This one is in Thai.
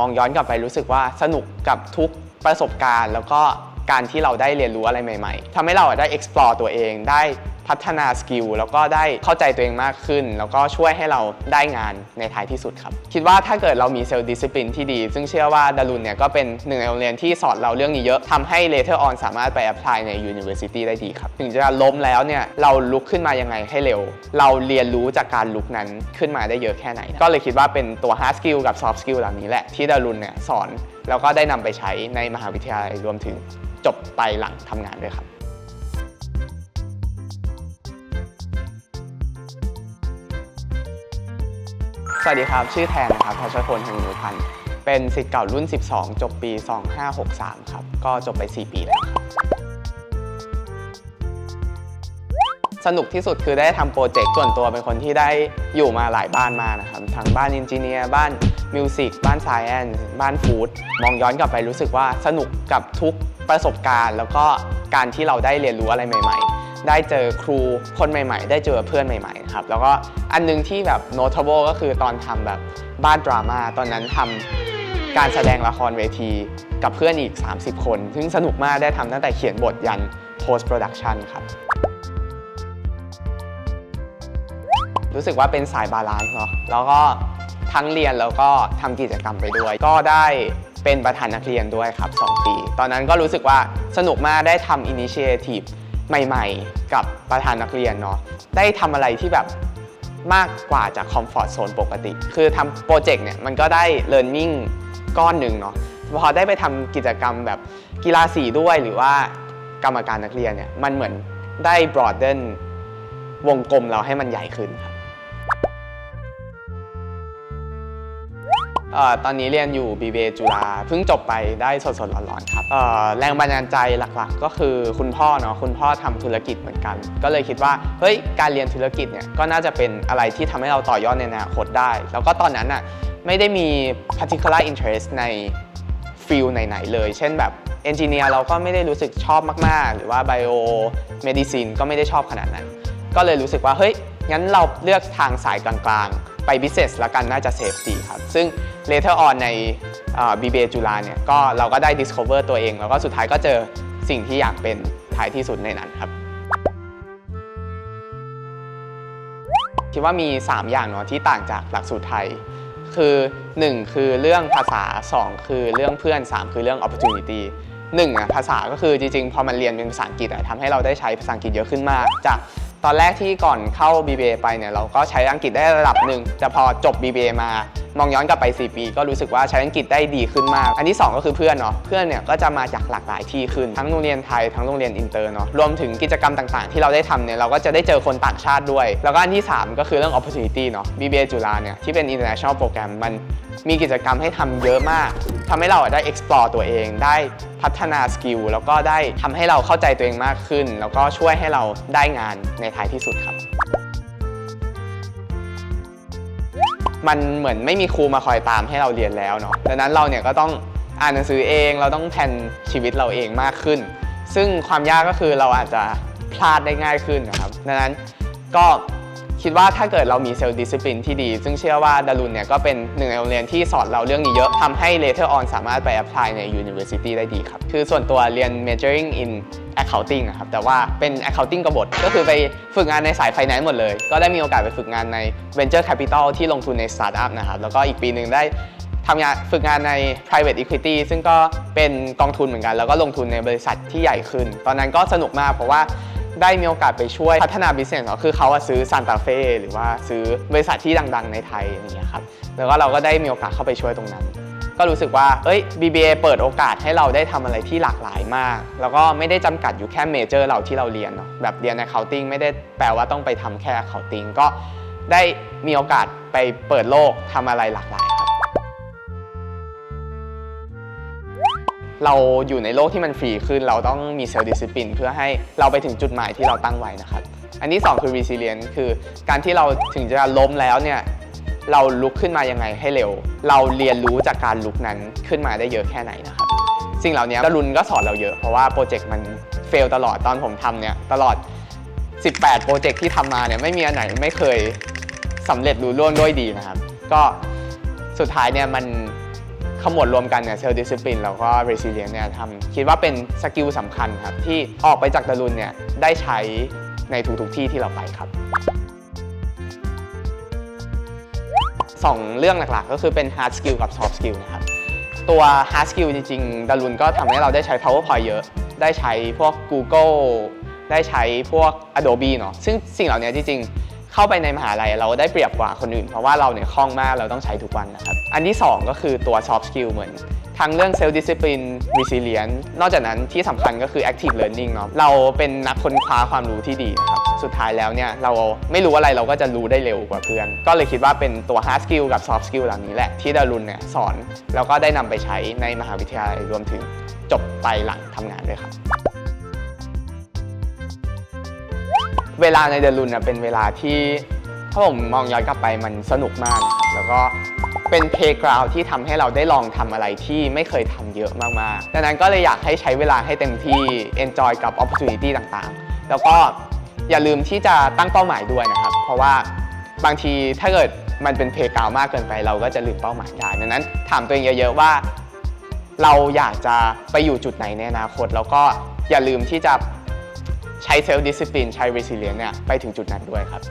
มองย้อนกลับไปรู้สึกว่าสนุกกับทุกประสบการณ์ แล้วก็การที่เราได้เรียนรู้อะไรใหม่ ๆทำให้เราได้ explore ตัวเองได้ พัฒนาสกิลแล้วก็ได้เข้าใจตัวเองมากขึ้น แล้วก็ช่วยให้เราได้งานในท้ายที่สุดครับ คิดว่าถ้าเกิดเรามีเซลล์ดิสซิ p ลินที่ดี ซึ่งเชื่อว่าดารุนเนี่ยก็เป็นหนึ่งในโรงเรียนที่สอนเราเรื่องนี้เยอะทำให้ later on สามารถไป apply ใน university ได้ดีครับ ถึงจะล้มแล้วเนี่ยเราลุกขึ้นมายังไงให้เร็ว เราเรียนรู้จากการลุกนั้นขึ้นมาได้เยอะแค่ไหน ก็เลยคิดว่าเป็นตัว hard skill กับ soft skill เหล่านี้แหละที่ดารุนเนี่ยสอนแล้วก็ได้นำไปใช้ในมหาวิทยาลัยรวมถึงจบไปหลังทำงานด้วยครับ สวัสดีครับ ชื่อแทนนะครับพัชพลแห่งหนูพันธ์เป็นศิษย์เก่ารุ่น 12 จบปี 2563 ครับ ก็จบไป 4 ปีแล้วครับสนุกที่สุดคือได้ทำโปรเจกต์ส่วนตัวเป็นคนที่ได้อยู่มาหลายบ้านมานะครับทั้งบ้านอินจิเนียร์บ้านมิวสิกบ้านไซแอนบ้านฟู้ดมองย้อนกลับไปรู้สึกว่าสนุกกับทุกประสบการณ์ แล้วก็การที่เราได้เรียนรู้อะไรใหม่ ๆ ได้เจอครูคนใหม่ ๆ ได้เจอเพื่อนใหม่ๆครับแล้วก็อันนึงที่แบบ notable ก็คือตอนทำแบบบ้านดราม่าตอนนั้นทำการแสดงละครเวทีกับเพื่อนอีก 30 คน ซึ่งสนุกมากได้ทำตั้งแต่เขียนบทยัน post production ครับ รู้สึกว่าเป็นสายบาลานซ์เนาะแล้วก็ทั้งเรียนแล้วก็ทำกิจกรรมไปด้วย ก็ได้เป็นประธานนักเรียนด้วยครับ 2 ปี ตอนนั้นก็รู้สึกว่าสนุกมากได้ทำอินิเชทีฟ ใหม่ๆ กับประธานนักเรียนเนาะได้ทำอะไรที่แบบมากกว่าจากคอมฟอร์ทโซนปกติ คือทำโปรเจกต์เนี่ยมันก็ได้เลิร์นนิ่งก้อนหนึ่งเนาะพอได้ไปทำกิจกรรมแบบกีฬาสีด้วยหรือว่ากรรมการนักเรียนเนี่ยมันเหมือนได้ broaden วงกลมเราให้มันใหญ่ขึ้นครับ ตอนนี้เรียนอยู่ BBA จุฬาเพิ่งจบไปได้สดๆร้อนๆครับแรงบันดาลใจหลักๆ ก็คือคุณพ่อเนาะคุณพ่อทำธุรกิจเหมือนกัน ก็เลยคิดว่าเฮ้ยการเรียนธุรกิจเนี่ยก็น่าจะเป็นอะไรที่ทำให้เราต่อยอดในอนาคตได้ แล้วก็ตอนนั้นอะไม่ได้มี particular interest ในฟิลไหนๆเลย เช่นแบบเอนจิเนียร์เราก็ไม่ได้รู้สึกชอบมากๆ หรือว่า bio medicine ก็ไม่ได้ชอบขนาดนั้น ก็เลยรู้สึกว่าเฮ้ยงั้นเราเลือกทางสายกลางๆ ไป business ละกันน่าจะเซฟดีครับ ซึ่ง later on ใน BBA จุฬาเนี่ยก็เราก็ได้ discover ตัวเอง แล้วก็สุดท้ายก็เจอสิ่งที่อยากเป็นท้ายที่สุดในนั้นครับ คิดว่ามี 3 อย่างเนาะที่ต่างจากหลักสูตรไทย คือ 1 คือเรื่องภาษา 2 คือเรื่องเพื่อน 3 คือเรื่อง opportunity หนึ่งอะภาษาก็คือจริงๆ พอมันเรียนเป็นภาษาอังกฤษอะทำให้เราได้ใช้ภาษาอังกฤษเยอะขึ้นมาก จาก ตอนแรกที่ก่อนเข้า BBA ไปเนี่ยเราก็ใช้อังกฤษได้ระดับหนึ่งแต่พอจบ BBA มา มองย้อนกลับไป 4 ปี ก็รู้สึกว่าใช้อังกฤษได้ดีขึ้นมาก อันที่ 2 ก็คือเพื่อนเนาะเพื่อนเนี่ยก็จะมาจากหลากหลายที่ขึ้นทั้งโรงเรียนไทยทั้งโรงเรียนอินเตอร์เนาะรวมถึงกิจกรรมต่างๆ ที่เราได้ทำเนี่ยเราก็จะได้เจอคนต่างชาติด้วย แล้วก็อันที่ 3 ก็คือเรื่อง opportunity เนาะ BBA จุฬาเนี่ยที่เป็น international program มันมีกิจกรรมให้ทำเยอะมากทำให้เราได้ explore ตัวเอง ได้พัฒนาสกิล แล้วก็ได้ทำให้เราเข้าใจตัวเองมากขึ้น แล้วก็ช่วยให้เราได้งานในท้ายที่สุดครับ มันเหมือนไม่มีครูมาคอยตามให้เราเรียนแล้วเนาะดังนั้นเราเนี่ยก็ต้องอ่านหนังสือเอง เราต้องแผนชีวิตเราเองมากขึ้น ซึ่งความยากก็คือเราอาจจะพลาดได้ง่ายขึ้นนะครับ ดังนั้นก็ คิดว่าถ้าเกิดเรามีเซลล์ดิสซิ p ลินที่ดี ซึ่งเชื่อว่าดารุนเนี่ยก็เป็นหนึ่งในโรงเรียนที่สอนเราเรื่องนี้เยอะทำให้ later on สามารถไป apply ใน university ได้ดีครับ คือส่วนตัวเรียน majoring in accounting นะครับ แต่ว่าเป็น accounting กบฏ ก็คือไปฝึกงานในสาย finance หมดเลย ก็ได้มีโอกาสไปฝึกงานใน venture capital ที่ลงทุนใน startup นะครับ แล้วก็อีกปีหนึ่งได้ทำงานฝึกงานใน private equity ซึ่งก็เป็นกองทุนเหมือนกัน แล้วก็ลงทุนในบริษัทที่ใหญ่ขึ้น ตอนนั้นก็สนุกมากเพราะว่า ได้มีโอกาสไปช่วยพัฒนา business เนาะคือเขาอะซื้อซานตาเฟ่หรือว่าซื้อบริษัทที่ดัง ๆ ในไทยอย่างเงี้ยครับแล้วก็เราก็ได้มีโอกาสเข้าไปช่วยตรงนั้น ก็รู้สึกว่าเอ้ย BBA เปิดโอกาสให้เราได้ทำอะไรที่หลากหลายมาก แล้วก็ไม่ได้จำกัดอยู่แค่เมเจอร์เราที่เราเรียนเนาะแบบเรียน accounting ไม่ได้แปลว่าต้องไปทำแค่ accounting ก็ได้มีโอกาสไปเปิดโลกทำอะไรหลากหลาย เราอยู่ในโลกที่มันฟรีขึ้น เราต้องมีเซลล์ดิสซิ p ลินเพื่อให้เราไปถึงจุดหมายที่เราตั้งไว้นะครับ อันที่ 2 คือ resilience คือการที่เราถึงจะล้มแล้วเนี่ยเราลุกขึ้นมายังไงให้เร็ว เราเรียนรู้จากการลุกนั้นขึ้นมาได้เยอะแค่ไหนนะครับ สิ่งเหล่านี้ดารุนก็สอนเราเยอะเพราะว่าโปรเจกต์มันเฟลตลอดตอนผมทำเนี่ยตลอด 18 โปรเจกต์ที่ทำมาเนี่ยไม่มีอันไหนไม่เคยสำเร็จรุ่ร่วงด้วยดีนะครับ ก็สุดท้ายเนี่ยมัน ขมวดรวมกันเนี่ยเซลล์ดิสซิปลินแล้วก็ resilience เนี่ยทำคิดว่าเป็นสกิลสำคัญครับ ที่ออกไปจากตะลุนเนี่ยได้ใช้ในทุกๆที่ที่เราไปครับสองเรื่องหลักๆ ก็คือเป็น hard skill กับ soft skill นะครับ ตัว hard skill จริงๆดารุนก็ทำให้เราได้ใช้ powerpoint เยอะ ได้ใช้พวก Google ได้ใช้พวก Adobe เนาะซึ่งสิ่งเหล่านี้จริงๆ เข้าไปในมหาลัยเราได้เปรียบกว่าคนอื่น เพราะว่าเราเนี่ยคล่องมากเราต้องใช้ทุกวันนะครับ อันที่ 2 ก็คือตัว soft skill เหมือนทั้งเรื่อง self discipline resilience นอกจากนั้นที่สำคัญก็คือ active learning เนาะเราเป็นนักค้นคว้าความรู้ที่ดีนะครับ สุดท้ายแล้วเนี่ยเราไม่รู้อะไรเราก็จะรู้ได้เร็วกว่าเพื่อน ก็เลยคิดว่าเป็นตัว hard skill กับ soft skill เหล่านี้แหละ ที่ดารุนเนี่ยสอน แล้วก็ได้นำไปใช้ในมหาวิทยาลัยรวมถึงจบไปหลังทำงานด้วยครับ เวลาในเดลุนนะเป็นเวลาที่ถ้าผมมองย้อนกลับไปมันสนุกมากนะครับแล้วก็เป็นเพล y g r o u n d ที่ทำให้เราได้ลองทำอะไรที่ไม่เคยทำเยอะมากๆดังนั้นก็เลยอยากให้ใช้เวลาให้เต็มที่ enjoy กับ opportunity ต่างๆ แล้วก็อย่าลืมที่จะตั้งเป้าหมายด้วยนะครับ เพราะว่าบางทีถ้าเกิดมันเป็นเพล y g r o u n d มากเกินไป เราก็จะลืมเป้าหมายได้ดังนั้นถามตัวเองเยอะๆว่า เราอยากจะไปอยู่จุดไหนในอนาคต แล้วก็อย่าลืมที่จะ ใช้เซลล์ดิสซิปลินใช้ resilience เนี่ยไปถึงจุดนั้นด้วยครับ